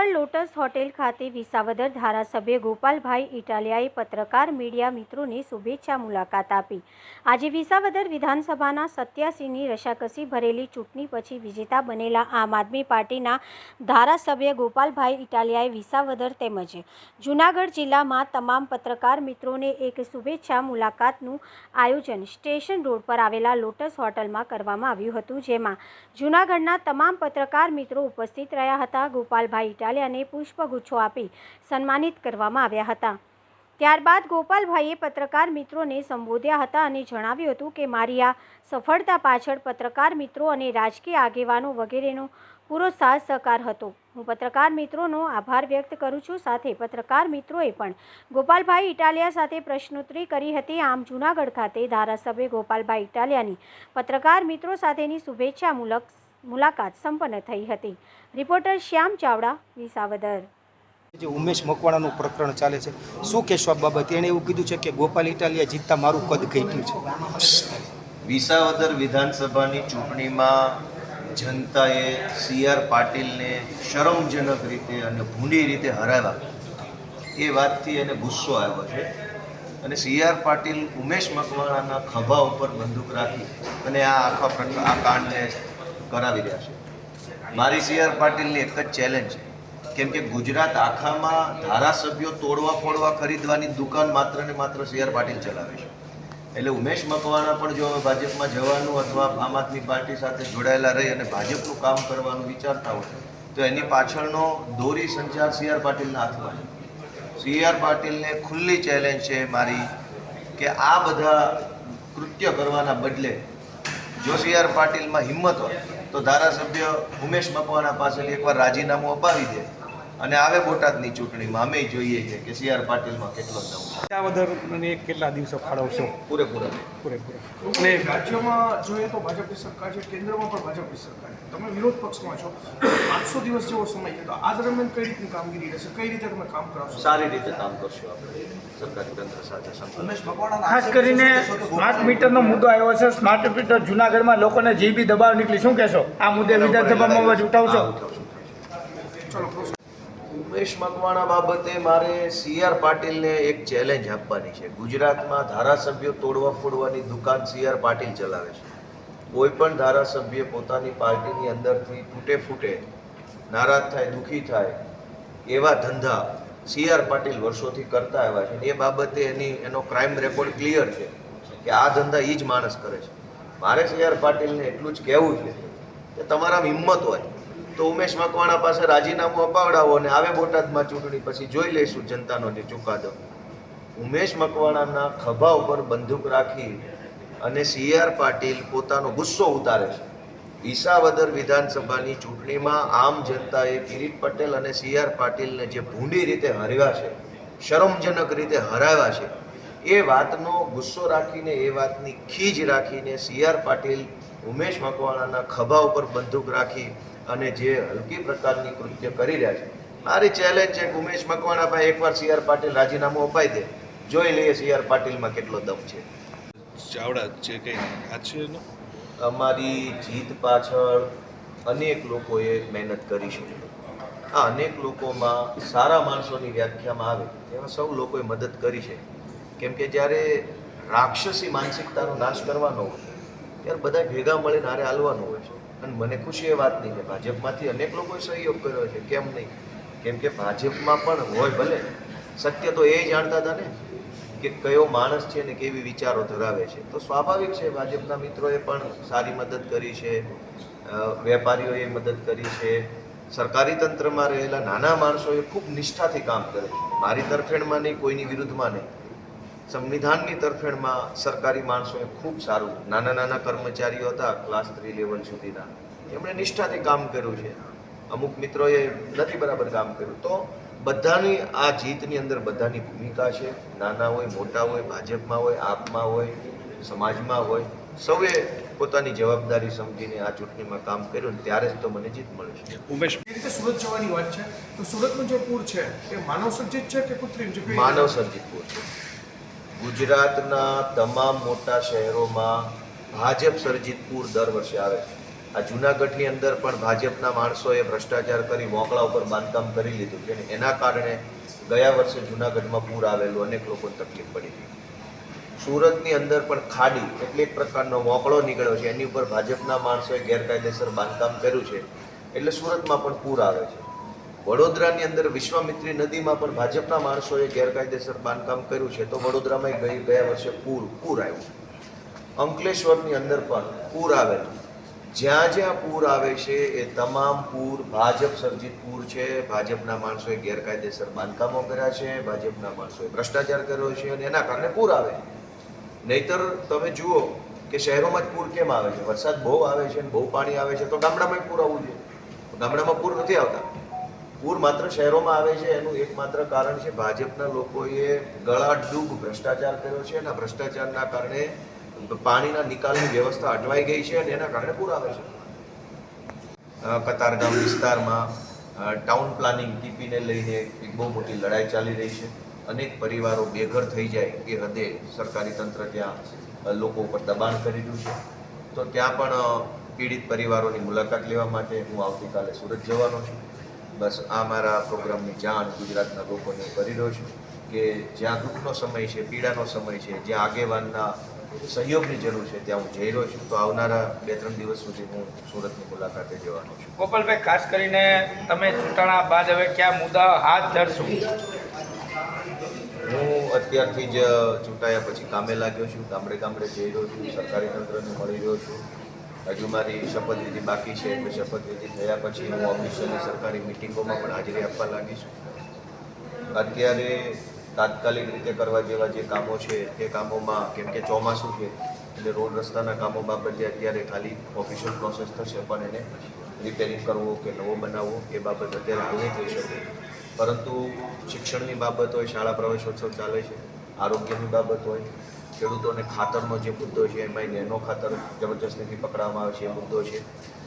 Junagadh lotus hotel ખાતે વિસાવદર ધારાસભ્ય ગોપાલભાઈ ઇટાલિયાએ પત્રકાર મીડિયા મિત્રોને શુભેચ્છા મુલાકાત આપી. આજે વિસાવદર વિધાનસભાના સત્યાસીની રસાકસી ભરેલી ચૂંટણી પછી વિજેતા બનેલા આમ આદમી પાર્ટીના ધારાસભ્ય ગોપાલભાઈ ઇટાલિયાએ વિસાવદર તેમજ જૂનાગઢ જિલ્લામાં તમામ પત્રકાર મિત્રોને એક શુભેચ્છા મુલાકાતનું આયોજન સ્ટેશન રોડ પર આવેલા લોટસ હોટલમાં કરવામાં આવ્યું હતું, જેમાં જૂનાગઢના તમામ પત્રકાર મિત્રો ઉપસ્થિત રહ્યા હતા. ગોપાલભાઈ ઇટાલિયાને પુષ્પગુચ્છો આપી સન્માનિત કરવામાં આવ્યા હતા. ત્યારબાદ ગોપાલભાઈએ પત્રકાર મિત્રોને સંબોધ્યા હતા અને જણાવ્યું હતું કે, મારી આ સફળતા પાછળ પત્રકાર મિત્રો અને રાજકીય આગેવાનો વગેરેનો પૂરો સાથ સહકાર હતો. હું પત્રકાર મિત્રોનો આભાર વ્યક્ત કરું છું. સાથે પત્રકાર મિત્રોએ પણ ગોપાલભાઈ ઇટાલિયા સાથે પ્રશ્નોત્તરી કરી હતી. આમ, જૂનાગઢ ખાતે ધારાસભ્ય ગોપાલભાઈ ઇટાલિયાની પત્રકાર મિત્રો સાથેની શુભેચ્છા મુલક મુલાકાત સંપન્ન થઈ હતી. રિપોર્ટર શ્યામ ચાવડા વિસાવદર. જે ઉમેશ મકવાણાનું પ્રકરણ ચાલે છે શું કહેશો આ બાબતે? એણે એવું કીધું છે કે ગોપાલ ઇટાલિયા જીતતા મારું કદ ઘટ્યું છે. વિસાવદર વિધાનસભાની ચૂંટણીમાં જનતાએ સી આર પાટીલને શરમજનક રીતે અને ભૂંડી રીતે હરાવ્યા. એ વાતથી એને ગુસ્સો આવ્યો છે. અને સી આર પાટીલ ઉમેશ મકવાણાના ખભા ઉપર બંદૂક રાખી અને આ આખા આ કાંડને કરાવી રહ્યા છે. મારી સી આર પાટીલની એક જ ચેલેન્જ છે. કેમ કે ગુજરાત આખામાં ધારાસભ્યો તોડવા, ફોડવા, ખરીદવાની દુકાન માત્ર ને માત્ર સી આર પાટીલ ચલાવે છે. એટલે ઉમેશ મકવાણા પણ જો હવે ભાજપમાં જવાનું અથવા આમ આદમી પાર્ટી સાથે જોડાયેલા રહી અને ભાજપનું કામ કરવાનું વિચારતા હોય, તો એની પાછળનો દોરી સંચાર સી આર પાટીલના હાથમાં છે. સી આર પાટીલને ખુલ્લી ચેલેન્જ છે મારી કે આ બધા કૃત્ય કરવાના બદલે જો સી આર પાટીલમાં હિંમત હોય તો ધારાસભ્ય ઉમેશ મકવાણા પાસેથી એકવાર રાજીનામું અપાવી દે. અને આવે બોટાદની ચૂંટણીમાં. અમે જોઈએ છે કે સી આર પાટીલમાં કેટલો જવું વધારે કેટલા દિવસો ફાળવશો? પૂરેપૂરા. પૂરેપૂરા. અને રાજ્યમાં જોઈએ તો ભાજપની સરકાર છે કેન્દ્રમાં પણ ભાજપની સરકાર છે. તમે વિરોધ પક્ષમાં છો. આઠસો દિવસ જેવો સમય છે. તો આ દરમિયાન કઈ રીતની કામગીરી રહેશે? કઈ રીતે તમે કામ કરાવશો? સારી રીતે કામ કરશું આપણે. સરકારી તંત્ર સાથે સંકલન ખાસ કરીને સ્માર્ટ મીટરનો મુદ્દો આવ્યો છે. સ્માર્ટ મીટર જુનાગઢમાં લોકોને જે બી દબાવ નીકળી શું કહેશો? આ મુદ્દે વિધાનસભામાં ઉઠાવશો. ચલો ઉમેશ મકવાણા બાબતે મારે સી આર પાટીલને એક ચેલેન્જ આપવાની છે. ગુજરાતમાં ધારાસભ્યો તોડવા ફોડવાની દુકાન સી આર પાટીલ ચલાવે છે. કોઈ પણ ધારાસભ્ય પોતાની પાર્ટીની અંદરથી ફૂટે ફૂટે, નારાજ થાય, દુઃખી થાય, એવા ધંધા સી આર પાટીલ વર્ષોથી કરતા આવ્યા છે. એ બાબતે એની, એનો ક્રાઇમ રેકોર્ડ ક્લિયર છે કે આ ધંધા એ જ માણસ કરે છે. મારે સી આર પાટીલને એટલું જ કહેવું છે કે તમારા હિંમત હોય તો ઉમેશ મકવાણા પાસે રાજીનામું અપાવડાવો અને આવે બોટાદમાં ચૂંટણી પછી જોઈ લઈશું જનતાનો જે ચુકાદો. ઉમેશ મકવાણાના ખભા ઉપર બંદૂક રાખી અને સી આર પાટીલ પોતાનો ગુસ્સો ઉતારે છે. ઈસાવદર વિધાનસભાની ચૂંટણીમાં આમ જનતાએ કિરીટ પટેલ અને સી આર પાટીલને જે ભૂંડી રીતે હર્યા છે, શરમજનક રીતે હરાવ્યા છે, એ વાતનો ગુસ્સો રાખીને, એ વાતની ખીજ રાખીને સી આર પાટીલ ઉમેશ મકવાણાના ખભા ઉપર બંદૂક રાખી અને જે હલકી પ્રકારની કૃત્ય કરી રહ્યા છે. મારી ચેલેન્જ છે કે ઉમેશ મકવાણા ભાઈ એકવાર સી આર પાટીલ રાજીનામું અપાઈ દે. જોઈ લઈએ સી આર પાટીલમાં કેટલો દમ છે. ચાવડા છે કંઈ અમારી જીત પાછળ અનેક લોકોએ મહેનત કરી છે. આ અનેક લોકોમાં સારા માણસોની વ્યાખ્યામાં આવે એવા સૌ લોકોએ મદદ કરી છે. કેમ કે જ્યારે રાક્ષસી માનસિકતાનો નાશ કરવાનો હોય ત્યારે બધા ભેગા મળીને હારે હાલવાનું હોય છે. અને મને ખુશી એ વાતની કે ભાજપમાંથી અનેક લોકોએ સહયોગ કર્યો છે, કેમ નહીં? કેમ કે ભાજપમાં પણ હોય ભલે, સત્ય તો એ જાણતા હતા ને કે કયો માણસ છે ને કેવી વિચારો ધરાવે છે. તો સ્વાભાવિક છે, ભાજપના મિત્રોએ પણ સારી મદદ કરી છે વેપારીઓએ મદદ કરી છે. સરકારી તંત્રમાં રહેલા નાના માણસોએ ખૂબ નિષ્ઠાથી કામ કરે છે. મારી તરફેણમાં નહીં, કોઈની વિરુદ્ધમાં નહીં. સંવિધાનની તરફેણમાં સરકારી માણસોએ ખૂબ સારું નાના નાના કર્મચારીઓ હતા ક્લાસ થ્રી લેવલ સુધીના. એમણે નિષ્ઠાથી કામ કર્યું છે. અમુક મિત્રોએ નથી બરાબર કામ કર્યું. તો બધાની આ જીતની અંદર બધાની ભૂમિકા છે. નાના હોય મોટા હોય ભાજપમાં હોય આપમાં હોય સમાજમાં હોય સૌએ પોતાની જવાબદારી સમજીને આ ચૂંટણીમાં કામ કર્યું ને ત્યારે જ તો મને જીત મળે છે. ઉમેશ. એ રીતે સુરત જવાની વાત છે. તો સુરતનું જે પૂર છે એ માનવ સર્જિત છે કે કૃત્રિમ? છે માનવ સર્જિત પૂર છે. ગુજરાતના તમામ મોટા શહેરોમાં ભાજપ સર્જિત પૂર દર વર્ષે આવે છે. આ જૂનાગઢની અંદર પણ ભાજપના માણસોએ ભ્રષ્ટાચાર કરી મોકળા ઉપર બાંધકામ કરી લીધું છે એના કારણે ગયા વર્ષે જૂનાગઢમાં પૂર આવેલું અનેક લોકોને તકલીફ પડી હતી. સુરતની અંદર પણ ખાડી એટલે એક પ્રકારનો મોકળો નીકળ્યો છે. એની ઉપર ભાજપના માણસોએ ગેરકાયદેસર બાંધકામ કર્યું છે. એટલે સુરતમાં પણ પૂર આવે છે. વડોદરાની અંદર વિશ્વામિત્રી નદીમાં પણ ભાજપના માણસોએ ગેરકાયદેસર બાંધકામ કર્યું છે. તો વડોદરામાં ગઈ ગયા વર્ષે પૂર પૂર આવ્યું. અંકલેશ્વરની અંદર પણ પૂર આવેલું જ્યાં જ્યાં પૂર આવે છે એ તમામ પૂર, ભાજપ સર્જિત પૂર છે. ભાજપના માણસોએ ગેરકાયદેસર બાંધકામો કર્યા છે. ભાજપના માણસોએ ભ્રષ્ટાચાર કર્યો છે અને એના કારણે પૂર આવે. નહીતર તમે જુઓ કે શહેરોમાં જ પૂર કેમ આવે છે? વરસાદ બહુ આવે છે બહુ પાણી આવે છે. તો ગામડામાં પૂર આવવું જોઈએ. ગામડામાં પૂર નથી આવતા. પૂર માત્ર શહેરોમાં આવે છે, એનું એકમાત્ર કારણ છે ભાજપના લોકોએ ગળાડૂબ ભ્રષ્ટાચાર કર્યો છે અને ભ્રષ્ટાચારના કારણે પાણીના નિકાલની વ્યવસ્થા અટવાઈ ગઈ છે અને એના કારણે પૂર આવે છે. કતારગામ વિસ્તારમાં ટાઉન પ્લાનિંગ ટીપીને લઈને એક બહુ મોટી લડાઈ ચાલી રહી છે. અનેક પરિવારો બેઘર થઈ જાય એ હદે સરકારી તંત્ર ત્યાં લોકો ઉપર દબાણ કરી રહ્યું છે. તો ત્યાં પણ પીડિત પરિવારોની મુલાકાત લેવા માટે હું આવતીકાલે સુરત જવાનો છું. બસ આ મારા પ્રોગ્રામની જાણ ગુજરાતના લોકોને કરી રહ્યો છું કે જ્યાં દુઃખનો સમય છે પીડાનો સમય છે જ્યાં આગેવાનના સહયોગની જરૂર છે ત્યાં હું જઈ રહ્યો છું. તો આવનારા બે ત્રણ દિવસ સુધી હું સુરતની મુલાકાતે જવાનો છું. ગોપાલભાઈ ખાસ કરીને તમે ચૂંટણા બાદ હવે કયા મુદ્દા હાથ ધરશો? હું અત્યારથી જ ચૂંટાયા પછી કામે લાગ્યો છું ગામડે ગામડે જઈ રહ્યો છું સરકારી તંત્રને મળી રહ્યો છું. હજુ મારી શપથવિધિ બાકી છે, એટલે શપથવિધિ થયા પછી હું ઓફિશિયલી સરકારી મિટિંગોમાં પણ હાજરી આપવા લાગીશ. અત્યારે તાત્કાલિક રીતે કરવા જેવા જે કામો છે, તે કામોમાં કેમ કે ચોમાસું છે, એટલે રોડ રસ્તાના કામો બાબતે અત્યારે ખાલી ઓફિશિયલ પ્રોસેસ થશે, પણ એને રિપેરિંગ કરવો કે નવો બનાવવો એ બાબત અત્યારે હાલ થઈ શકે. પરંતુ શિક્ષણની બાબત હોય, શાળા પ્રવેશોત્સવ ચાલે છે, આરોગ્યની બાબત હોય ખેડૂતોને ખાતરનો જે મુદ્દો છે એમાં નેનો ખાતર જબરજસ્તીથી પકડવામાં આવે છે, એ મુદ્દો છે.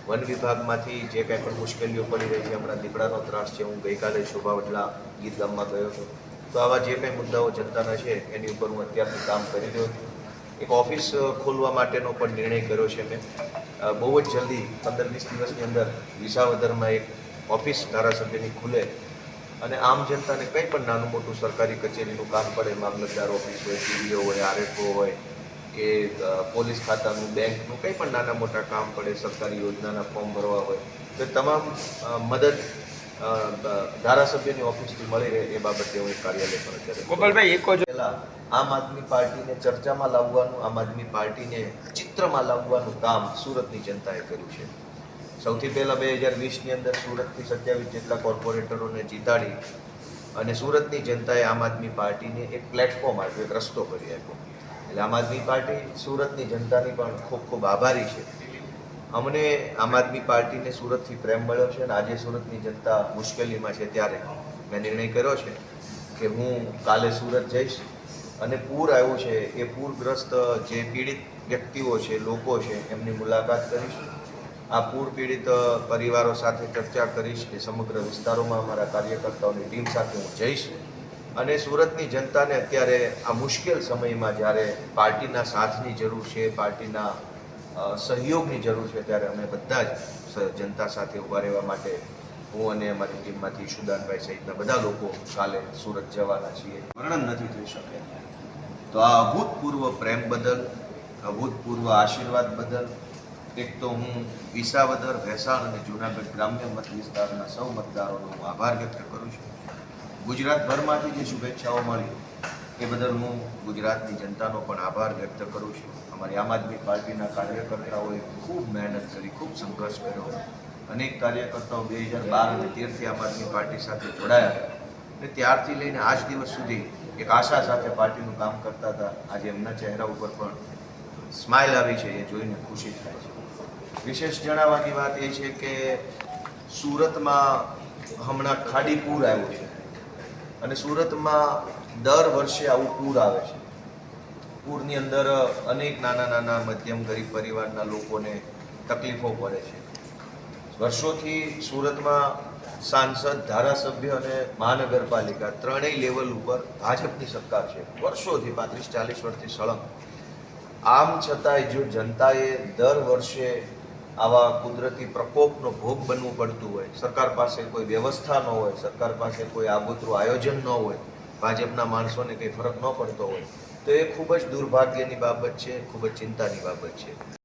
વન વિભાગમાંથી જે કાંઈ પણ મુશ્કેલીઓ પડી રહી છે, હમણાં દીપડાનો ત્રાસ છે, હું ગઈકાલે શોભાવટલા ગીત ગામમાં ગયો હતો તો આવા જે કંઈ મુદ્દાઓ જનતાના છે, એની ઉપર હું અત્યારથી કામ કરી રહ્યો છું. એક ઓફિસ ખોલવા માટેનો પણ નિર્ણય કર્યો છે મેં. બહુ જ જલ્દી પંદર વીસ દિવસની અંદર વિસાવદરમાં એક ઓફિસ ધારાસભ્યની ખુલે. અને આમ જનતાને કંઈ પણ નાનું મોટું સરકારી કચેરીનું કામ પડે મામલતદાર ઓફિસ હોય સીડીઓ હોય આરએફઓ હોય કે પોલીસ ખાતાનું બેંકનું કંઈ પણ નાના મોટા કામ પડે સરકારી યોજનાના ફોર્મ ભરવા હોય તો તમામ મદદ ધારાસભ્યની ઓફિસથી મળી રહે એ બાબતે હું કાર્યાલય પર અત્યારે ગોપાલભાઈ એક જ આમ આદમી પાર્ટીને ચર્ચામાં લાવવાનું આમ આદમી પાર્ટીને ચિત્રમાં લાવવાનું કામ સુરતની જનતાએ કર્યું છે. સૌથી પહેલાં બે હજાર વીસની અંદર સુરતથી સત્યાવીસ જેટલા કોર્પોરેટરોને જીતાડી અને સુરતની જનતાએ આમ આદમી પાર્ટીને એક પ્લેટફોર્મ આપ્યો, એક રસ્તો કરી આપ્યો. એટલે આમ આદમી પાર્ટી સુરતની જનતાની પણ ખૂબ ખૂબ આભારી છે. અમને આમ આદમી પાર્ટીને સુરતથી પ્રેમ મળ્યો છે અને આજે સુરતની જનતા મુશ્કેલીમાં છે ત્યારે મેં નિર્ણય કર્યો છે કે હું કાલે સુરત જઈશ અને પૂર આવ્યું છે, એ પૂરગ્રસ્ત જે પીડિત વ્યક્તિઓ છે, લોકો છે, એમની મુલાકાત કરીશ. આ પૂર પીડિત પરિવારો સાથે ચર્ચા કરીશ કે સમગ્ર વિસ્તારોમાં અમારા કાર્યકર્તાઓની ટીમ સાથે હું જઈશ અને સુરતની જનતાને અત્યારે આ મુશ્કેલ સમયમાં જ્યારે પાર્ટીના સાથની જરૂર છે, પાર્ટીના સહયોગની જરૂર છે, ત્યારે અમે બધા જ જનતા સાથે ઊભા રહેવા માટે હું અને અમારી ટીમમાંથી સુદાનભાઈ સહિતના બધા લોકો કાલે સુરત જવાના છીએ. વર્ણન નથી થઈ શકે. તો આ અભૂતપૂર્વ પ્રેમ બદલ, અભૂતપૂર્વ આશીર્વાદ બદલ એક તો હું વિસાવદર ભેસાણ અને જૂનાગઢ ગ્રામ્ય મત વિસ્તારના સૌ મતદારોનો હું આભાર વ્યક્ત કરું છું. ગુજરાતભરમાંથી જે શુભેચ્છાઓ મળી, એ બદલ હું ગુજરાતની જનતાનો પણ આભાર વ્યક્ત કરું છું. અમારી આમ આદમી પાર્ટીના કાર્યકર્તાઓએ ખૂબ મહેનત કરી, ખૂબ સંઘર્ષ કર્યો. અનેક કાર્યકર્તાઓ બે હજાર બાર અને તેરથી આમ આદમી પાર્ટી સાથે જોડાયા. અને ત્યારથી લઈને આજ દિવસ સુધી એક આશા સાથે પાર્ટીનું કામ કરતા હતા. આજે એમના ચહેરા ઉપર પણ સ્માઇલ આવી છે, એ જોઈને ખુશી થાય છે. વિશેષ જણાવવાની વાત એ છે કે સુરતમાં હમણાં ખાડી પૂર આવ્યું છે. અને સુરતમાં દર વર્ષે આવું પૂર આવે છે. પૂરની અંદર અનેક નાના નાના મધ્યમ ગરીબ પરિવારના લોકોને તકલીફો પડે છે. વર્ષોથી સુરતમાં સાંસદ, ધારાસભ્ય અને મહાનગરપાલિકા ત્રણેય લેવલ ઉપર ભાજપની સરકાર છે. વર્ષોથી પાંત્રીસ ચાલીસ વર્ષથી સળંગ. આમ છતાંય જો જનતાએ દર વર્ષે આવા કુદરતી પ્રકોપનો ભોગ બનવું પડતું હોય. સરકાર પાસે કોઈ વ્યવસ્થા ન હોય, સરકાર પાસે કોઈ આબુતરું આયોજન ન હોય, ભાજપના માણસોને કંઈ ફરક ન પડતો હોય, તો એ ખૂબ જ દુર્ભાગ્યની બાબત છે, ખૂબ જ ચિંતાની બાબત છે.